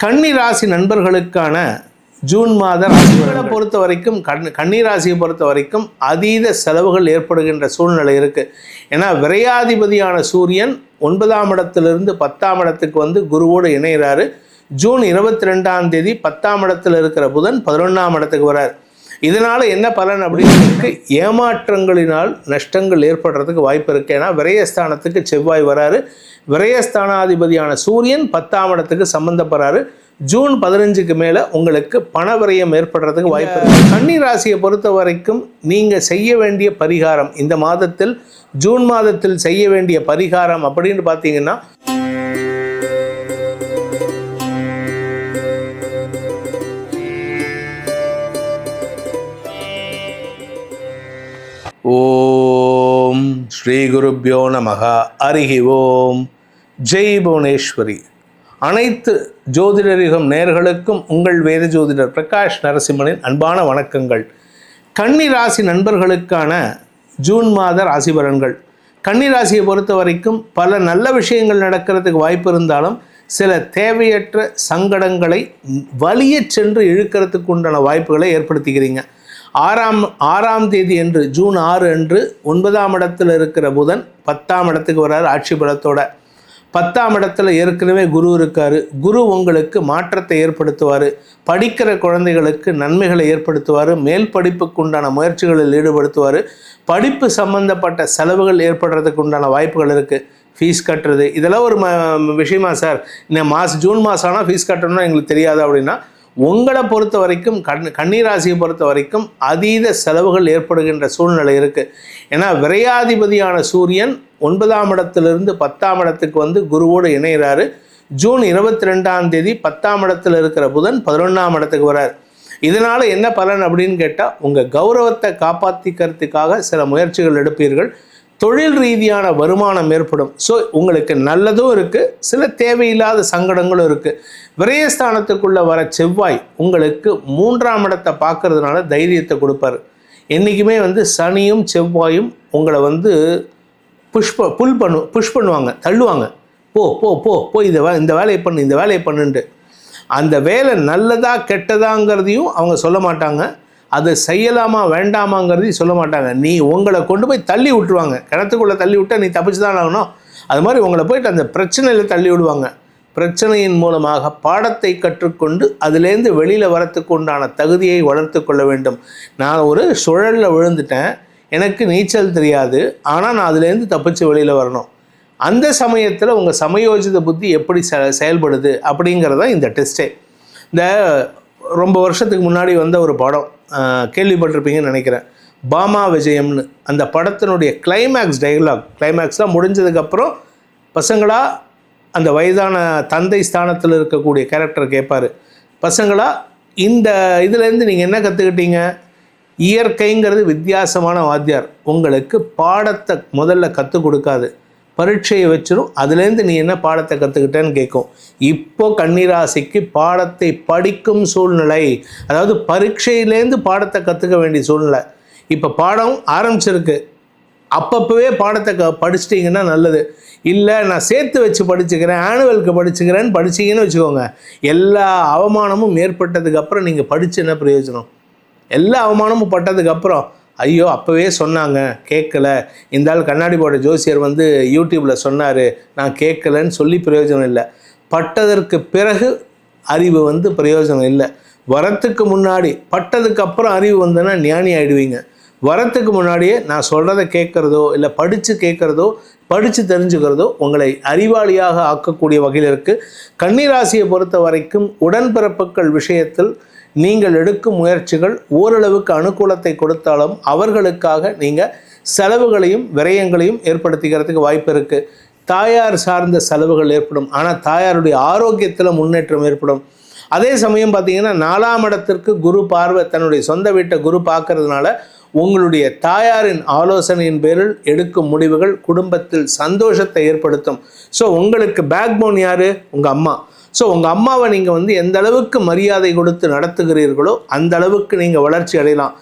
கன்னி ராசி நண்பர்களுக்கான ஜூன் மாத ராசிகளை பொறுத்த வரைக்கும் கண் கன்னி ராசியை பொறுத்த வரைக்கும் அதீத செலவுகள் ஏற்படுகின்ற சூழ்நிலை இருக்குது ஏன்னா விரையாதிபதியான சூரியன் ஒன்பதாம் இடத்திலிருந்து பத்தாம் இடத்துக்கு வந்து குருவோடு இணைகிறாரு ஜூன் இருபத்தி ரெண்டாம் தேதி பத்தாம் இடத்தில் இருக்கிற புதன் பதினொன்றாம் இடத்துக்கு வரார். இதனால என்ன பலன் அப்படின்னு ஏமாற்றங்களினால் நஷ்டங்கள் ஏற்படுறதுக்கு வாய்ப்பு இருக்கு. ஏன்னா விரயஸ்தானத்துக்கு செவ்வாய் வராரு. விரயஸ்தானாதிபதியான சூரியன் பத்தாம் இடத்துக்கு சம்பந்தப்படுறாரு ஜூன் பதினஞ்சுக்கு மேலே உங்களுக்கு பண விரயம் ஏற்படுறதுக்கு வாய்ப்பு இருக்கு. கன்னி ராசியை பொறுத்த வரைக்கும் நீங்கள் செய்ய வேண்டிய பரிகாரம் இந்த மாதத்தில் ஜூன் மாதத்தில் செய்ய வேண்டிய பரிகாரம் அப்படின்னு பார்த்தீங்கன்னா ஓம் ஸ்ரீ குருப்பியோ நமக. அருகி ஓம். ஜெய் புவனேஸ்வரி. அனைத்து ஜோதிடரிகம் நேர்களுக்கும் உங்கள் வேத ஜோதிடர் பிரகாஷ் நரசிம்மனின் அன்பான வணக்கங்கள். கன்னி ராசி நண்பர்களுக்கான ஜூன் மாத ராசி பலன்கள். கன்னி ராசியை பொறுத்த வரைக்கும் பல நல்ல விஷயங்கள் நடக்கிறதுக்கு வாய்ப்பு இருந்தாலும் சில தேவையற்ற சங்கடங்களை வலியச் சென்று இழுக்கிறதுக்கு உண்டான வாய்ப்புகளை ஏற்படுத்திக்கிறீங்க. ஆறாம் ஆறாம் தேதி என்று ஜூன் ஆறு அன்று ஒன்பதாம் இடத்தில் இருக்கிற புதன் பத்தாம் இடத்துக்கு வர்றார் ஆட்சி பலத்தோட. பத்தாம் இடத்துல ஏற்கனவே குரு இருக்காரு. குரு உங்களுக்கு மாற்றத்தை ஏற்படுத்துவார். படிக்கிற குழந்தைகளுக்கு நன்மைகளை ஏற்படுத்துவார். மேல் படிப்புக்கு உண்டான முயற்சிகளில் ஈடுபடுத்துவார். படிப்பு சம்பந்தப்பட்ட செலவுகள் ஏற்படுறதுக்கு உண்டான வாய்ப்புகள் இருக்குது ஃபீஸ் கட்டுறது. இதெல்லாம் ஒரு ம விஷயமா சார். இந்த மாதம் ஜூன் மாதம் ஆனால் ஃபீஸ் கட்டணும்னா எங்களுக்கு தெரியாது அப்படின்னா உங்களை பொறுத்த வரைக்கும் கண் கன்னிராசியை பொறுத்த வரைக்கும் அதீத செலவுகள் ஏற்படுகின்ற சூழ்நிலை இருக்குது ஏன்னா விரையாதிபதியான சூரியன் ஒன்பதாம் இடத்திலிருந்து பத்தாம் இடத்துக்கு வந்து குருவோடு இணைகிறாரு ஜூன் இருபத்தி ரெண்டாம் தேதி பத்தாம் இடத்துல இருக்கிற புதன் பதினொன்றாம் இடத்துக்கு வரார். இதனால் என்ன பலன் அப்படின்னு கேட்டால் உங்கள் கௌரவத்தை காப்பாற்றிக்கிறதுக்காக சில முயற்சிகள் எடுப்பீர்கள். தொழில் ரீதியான வருமானம் ஏற்படும். ஸோ உங்களுக்கு நல்லதும் இருக்குது சில தேவையில்லாத சங்கடங்களும் இருக்குது விரயஸ்தானத்துக்குள்ளே வர செவ்வாய் உங்களுக்கு மூன்றாம் இடத்தை பார்க்கறதுனால தைரியத்தை கொடுப்பாரு. என்றைக்குமே வந்து சனியும் செவ்வாயும் உங்களை வந்து புஷ் ப புல் பண்ணு புஷ் பண்ணுவாங்க தள்ளுவாங்க. போ போ போ போ இந்த வே இந்த வேலையை பண்ணு இந்த வேலையை பண்ணுன்ட்டு. அந்த வேலை நல்லதா கெட்டதாங்கிறதையும் அவங்க சொல்ல மாட்டாங்க. அதை செய்யலாமா வேண்டாமாங்கிறதையும் சொல்ல மாட்டாங்க. நீ உங்களை கொண்டு போய் தள்ளி விட்டுருவாங்க. கிணத்துக்குள்ளே தள்ளி விட்டால் நீ தப்பிச்சு தான் ஆகணும். அது மாதிரி உங்களை போயிட்டு அந்த பிரச்சனையில் தள்ளி விடுவாங்க. பிரச்சனையின் மூலமாக பாடத்தை கற்றுக்கொண்டு அதுலேருந்து வெளியில் வரத்துக்கு உண்டான தகுதியை வளர்த்து கொள்ள வேண்டும். நான் ஒரு சுழலில் விழுந்துட்டேன். எனக்கு நீச்சல் தெரியாது. ஆனால் நான் அதுலேருந்து தப்பிச்சு வெளியில் வரணும். அந்த சமயத்தில் உங்கள் சமயோஜித புத்தி எப்படி செ செயல்படுது அப்படிங்கிறது தான் இந்த டெஸ்ட்டே இந்த ரொம்ப வருஷத்துக்கு முன்னாடி வந்த ஒரு படம். கேள்விப்பட்டிருப்பீங்கன்னு நினைக்கிறேன். பாமா விஜயம்னு அந்த படத்தினுடைய கிளைமேக்ஸ் டைலாக் கிளைமேக்ஸ்லாம் முடிஞ்சதுக்கப்புறம் பசங்களா அந்த வயதான தந்தை ஸ்தானத்தில் இருக்கக்கூடிய கேரக்டர் கேட்பார் பசங்களா இந்த இதுலேருந்து நீங்கள் என்ன கற்றுக்கிட்டீங்க இயற்கைங்கிறது வித்தியாசமான வாத்தியார். உங்களுக்கு பாடத்தை முதல்ல கற்றுக் கொடுக்காது. பரீட்சையை வச்சிடும் அதுலேருந்து நீ என்ன பாடத்தை கற்றுக்கிட்டேன்னு கேட்கும் இப்போ கன்னிராசிக்கு பாடத்தை படிக்கும் சூழ்நிலை அதாவது பரீட்சையிலேருந்து பாடத்தை கற்றுக்க வேண்டிய சூழ்நிலை. இப்போ பாடம் ஆரம்பிச்சிருக்கு. அப்பப்போவே பாடத்தை க படிச்சிட்டிங்கன்னா நல்லது. இல்லை நான் சேர்த்து வச்சு படிச்சுக்கிறேன் ஆனுவலுக்கு படிச்சுக்கிறேன்னு படிச்சீங்கன்னு வச்சுக்கோங்க. எல்லா அவமானமும் ஏற்பட்டதுக்கப்புறம் நீங்கள் படித்து என்ன பிரயோஜனம்? எல்லா அவமானமும் பட்டதுக்கப்புறம் ஐயோ அப்போவே சொன்னாங்க. கேட்கல. இந்த ஆள் கண்ணாடி போட்ட ஜோசியர் வந்து யூடியூப்பில் சொன்னார். நான் கேட்கலன்னு சொல்லி பிரயோஜனம் இல்லை. பட்டதற்கு பிறகு அறிவு வந்து பிரயோஜனம் இல்லை. வரத்துக்கு முன்னாடி பட்டதுக்கு அப்புறம் அறிவு வந்ததுன்னா ஞானி ஆகிடுவீங்க வரத்துக்கு முன்னாடியே நான் சொல்கிறத கேட்குறதோ இல்லை படித்து கேட்குறதோ படித்து தெரிஞ்சுக்கிறதோ உங்களை அறிவாளியாக ஆக்கக்கூடிய வகையில் இருக்குது கன்னிராசியை பொறுத்த வரைக்கும் உடன்பிறப்புகள் விஷயத்தில் நீங்கள் எடுக்கும் முயற்சிகள் ஓரளவுக்கு அனுகூலத்தை கொடுத்தாலும் அவர்களுக்காக நீங்கள் செலவுகளையும் விரயங்களையும் ஏற்படுத்திக்கிறதுக்கு வாய்ப்பு இருக்குது தாயார் சார்ந்த செலவுகள் ஏற்படும். ஆனால் தாயாருடைய ஆரோக்கியத்தில் முன்னேற்றம் ஏற்படும். அதே சமயம் பார்த்தீங்கன்னா நாலாம் இடத்திற்கு குரு பார்வை தன்னுடைய சொந்த வீட்டை குரு பார்க்கறதுனால உங்களுடைய தாயாரின் ஆலோசனையின் பேரில் எடுக்கும் முடிவுகள் குடும்பத்தில் சந்தோஷத்தை ஏற்படுத்தும். ஸோ உங்களுக்கு பேக் போன் யார்? உங்கள் அம்மா. ஸோ உங்கள் அம்மாவை நீங்கள் வந்து எந்த அளவுக்கு மரியாதை கொடுத்து நடத்துகிறீர்களோ அந்த அளவுக்கு நீங்கள் வளர்ச்சி அடையலாம்.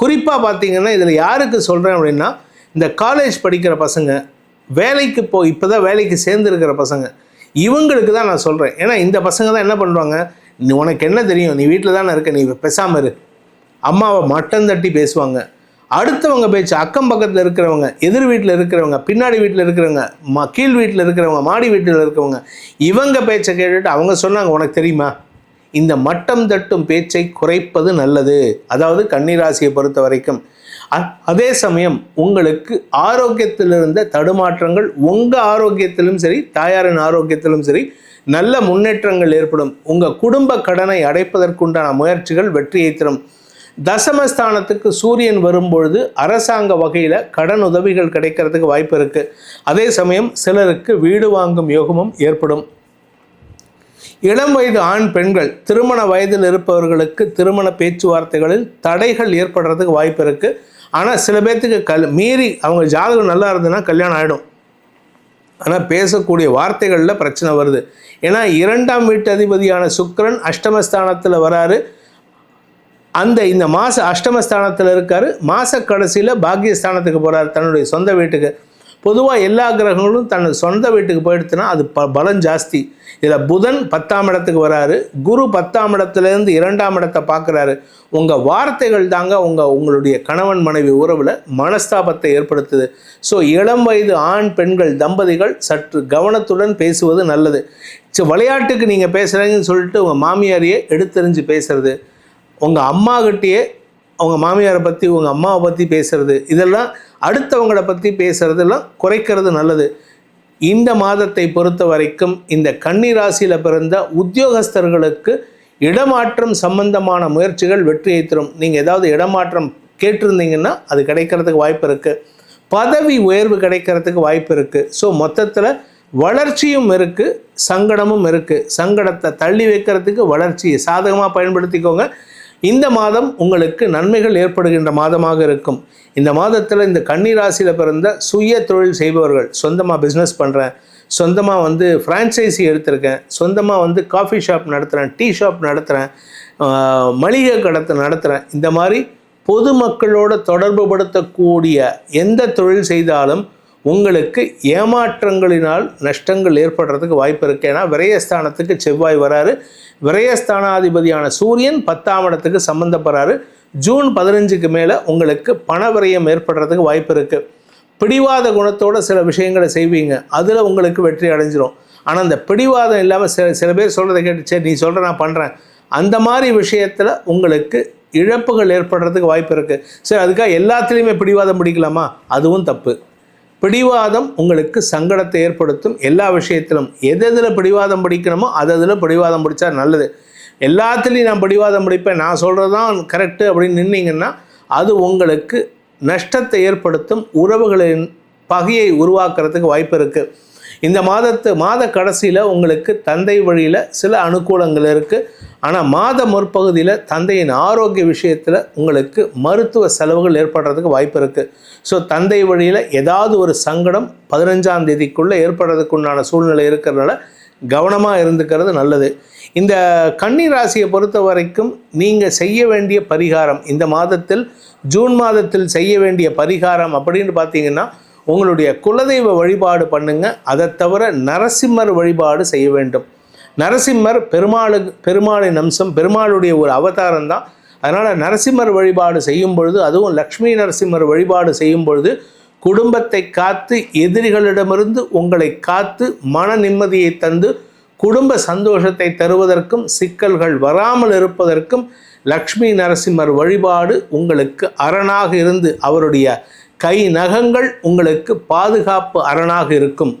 குறிப்பாக பார்த்தீங்கன்னா இதில் யாருக்கு சொல்கிறேன் அப்படின்னா இந்த காலேஜ் படிக்கிற பசங்க வேலைக்கு போ இப்போ தான் வேலைக்கு சேர்ந்துருக்கிற பசங்க இவங்களுக்கு தான் நான் சொல்கிறேன் ஏன்னா இந்த பசங்க தான் என்ன பண்ணுவாங்க நீ உனக்கு என்ன தெரியும்? நீ வீட்டில் தானே இருக்க? நீ பேசாமல் இரு. அம்மாவை மட்டம் தட்டி பேசுவாங்க. அடுத்தவங்க பேச்சு அக்கம் பக்கத்தில் இருக்கிறவங்க எதிர் வீட்டில் இருக்கிறவங்க பின்னாடி வீட்டில் இருக்கிறவங்க ம கீழ் வீட்டில் இருக்கிறவங்க மாடி வீட்டில் இருக்கிறவங்க இவங்க பேச்சை கேட்டுட்டு அவங்க சொன்னாங்க உனக்கு தெரியுமா? இந்த மட்டம் தட்டும் பேச்சை குறைப்பது நல்லது. அதாவது கன்னிராசியை பொறுத்த வரைக்கும். அ- அதே சமயம் உங்களுக்கு ஆரோக்கியத்தில் இருந்த தடுமாற்றங்கள் உங்கள் ஆரோக்கியத்திலும் சரி தாயாரின் ஆரோக்கியத்திலும் சரி நல்ல முன்னேற்றங்கள் ஏற்படும். உங்கள் குடும்ப கடனை அடைப்பதற்குண்டான முயற்சிகள் வெற்றியை தரும். தசமஸ்தானத்துக்கு சூரியன் வரும்பொழுது அரசாங்க வகையில் கடன் உதவிகள் கிடைக்கிறதுக்கு வாய்ப்பு இருக்குது அதே சமயம் சிலருக்கு வீடு வாங்கும் யோகமும் ஏற்படும். இளம் வயது ஆண் பெண்கள் திருமண வயதில் இருப்பவர்களுக்கு திருமண பேச்சுவார்த்தைகளில் தடைகள் ஏற்படுறதுக்கு வாய்ப்பு இருக்குது ஆனால் சில பேர்த்துக்கு கல் மீறி அவங்க ஜாதகம் நல்லா இருந்ததுன்னா கல்யாணம் ஆகிடும் ஆனால் பேசக்கூடிய வார்த்தைகளில் பிரச்சனை வருது. ஏன்னா இரண்டாம் வீட்டு அதிபதியான சுக்கிரன் அஷ்டமஸ்தானத்தில் வராரு. அந்த இந்த மாத அஷ்டமஸ்தானத்தில் இருக்கார். மாத கடைசியில் பாக்கியஸ்தானத்துக்கு போகிறார் தன்னுடைய சொந்த வீட்டுக்கு. பொதுவாக எல்லா கிரகங்களும் தனது சொந்த வீட்டுக்கு போயிடுச்சுன்னா அது ப பலம் ஜாஸ்தி. இதில் புதன் பத்தாம் இடத்துக்கு வராரு. குரு பத்தாம் இடத்துலேருந்து இரண்டாம் இடத்தை பார்க்குறாரு உங்கள் வார்த்தைகள் தாங்க உங்கள் உங்களுடைய கணவன் மனைவி உறவில் மனஸ்தாபத்தை ஏற்படுத்துது. ஸோ இளம் வயது ஆண் பெண்கள் தம்பதிகள் சற்று கவனத்துடன் பேசுவது நல்லது. ஸோ விளையாட்டுக்கு நீங்கள் பேசுகிறீங்கன்னு சொல்லிட்டு உங்கள் மாமியாரையே எடுத்தெறிஞ்சு பேசுறது. உங்கள் அம்மாகிட்டயே அவங்க மாமியாரை பற்றி உங்கள் அம்மாவை பற்றி பேசுறது. இதெல்லாம் அடுத்தவங்கள பற்றி பேசுறதெல்லாம் குறைக்கிறது நல்லது. இந்த மாதத்தை பொறுத்த வரைக்கும் இந்த கன்னி ராசியில் பிறந்த உத்தியோகஸ்தர்களுக்கு இடமாற்றம் சம்பந்தமான முயற்சிகள் வெற்றியை தரும். நீங்கள் ஏதாவது இடமாற்றம் கேட்டிருந்தீங்கன்னா அது கிடைக்கிறதுக்கு வாய்ப்பு இருக்குது பதவி உயர்வு கிடைக்கிறதுக்கு வாய்ப்பு இருக்குது ஸோ மொத்தத்தில் வளர்ச்சியும் இருக்குது சங்கடமும் இருக்குது சங்கடத்தை தள்ளி வைக்கிறதுக்கு வளர்ச்சியை சாதகமாக பயன்படுத்திக்கோங்க. இந்த மாதம் உங்களுக்கு நன்மைகள் ஏற்படுகின்ற மாதமாக இருக்கும். இந்த மாதத்தில் இந்த கன்னிராசியில் பிறந்த சுய தொழில் செய்பவர்கள் சொந்தமாக பிஸ்னஸ் பண்ணுறேன் சொந்தமாக வந்து ஃப்ரான்ச்சைஸி எடுத்திருக்கேன் சொந்தமாக வந்து காஃபி ஷாப் நடத்துகிறேன் டீ ஷாப் நடத்துகிறேன் மளிகை கடத்தை நடத்துகிறேன் இந்த மாதிரி பொதுமக்களோட தொடர்பு படுத்தக்கூடிய எந்த தொழில் செய்தாலும் உங்களுக்கு ஏமாற்றங்களினால் நஷ்டங்கள் ஏற்படுறதுக்கு வாய்ப்பு இருக்கு. ஏன்னா விரயஸ்தானத்துக்கு செவ்வாய் வராரு. விரயஸ்தானாதிபதியான சூரியன் பத்தாம் இடத்துக்கு சம்மந்தப்படுறாரு ஜூன் பதினஞ்சுக்கு மேலே உங்களுக்கு பண விரயம் ஏற்படுறதுக்கு வாய்ப்பு இருக்கு. பிடிவாத குணத்தோட சில விஷயங்களை செய்வீங்க. அதில் உங்களுக்கு வெற்றி அடைஞ்சிரும். ஆனால் அந்த பிடிவாதம் இல்லாமல் சில சில பேர் சொல்கிறத கேட்டு சரி நீ சொல்கிற நான் பண்ணுறேன் அந்த மாதிரி விஷயத்தில் உங்களுக்கு இழப்புகள் ஏற்படுறதுக்கு வாய்ப்பு இருக்குது சரி அதுக்காக எல்லாத்துலேயுமே பிடிவாதம் பிடிக்கலாமா? அதுவும் தப்பு. பிடிவாதம் உங்களுக்கு சங்கடத்தை ஏற்படுத்தும். எல்லா விஷயத்திலும் எது எதில் பிடிவாதம் பிடிக்கணுமோ அது அதில் பிடிவாதம் பிடிச்சா நல்லது. எல்லாத்துலேயும் நான் பிடிவாதம் பிடிப்பேன். நான் சொல்கிறது தான் கரெக்டு அப்படின்னு நின்னீங்கன்னா அது உங்களுக்கு நஷ்டத்தை ஏற்படுத்தும். உறவுகளின் பகையை உருவாக்குறதுக்கு வாய்ப்பு இருக்குது இந்த மாதத்து மாத கடைசியில் உங்களுக்கு தந்தை வழியில் சில அனுகூலங்கள் இருக்குது ஆனால் மாத முற்பகுதியில் தந்தையின் ஆரோக்கிய விஷயத்தில் உங்களுக்கு மருத்துவ செலவுகள் ஏற்படுறதுக்கு வாய்ப்பு இருக்குது ஸோ தந்தை வழியில் ஏதாவது ஒரு சங்கடம் பதினஞ்சாம் தேதிக்குள்ளே ஏற்படுறதுக்கு உண்டான சூழ்நிலை இருக்கிறதுனால கவனமாக இருந்துக்கிறது நல்லது. இந்த கன்னி ராசியை பொறுத்த வரைக்கும் நீங்கள் செய்ய வேண்டிய பரிகாரம் இந்த மாதத்தில் ஜூன் மாதத்தில் செய்ய வேண்டிய பரிகாரம் அப்படின்னு பார்த்தீங்கன்னா உங்களுடைய குலதெய்வ வழிபாடு பண்ணுங்க. அதை தவிர நரசிம்மர் வழிபாடு செய்ய வேண்டும். நரசிம்மர் பெருமாளு பெருமாளின் அம்சம் பெருமாளுடைய ஒரு அவதாரம் தான். அதனால் நரசிம்மர் வழிபாடு செய்யும் பொழுது அதுவும் லக்ஷ்மி நரசிம்மர் வழிபாடு செய்யும் பொழுது குடும்பத்தை காத்து எதிரிகளிடமிருந்து உங்களை காத்து மன நிம்மதியை தந்து குடும்ப சந்தோஷத்தை தருவதற்கும் சிக்கல்கள் வராமல் இருப்பதற்கும் லக்ஷ்மி நரசிம்மர் வழிபாடு உங்களுக்கு அரணாக இருந்து அவருடைய கை நகங்கள் உங்களுக்கு பாதுகாப்பு அரணாக இருக்கும்.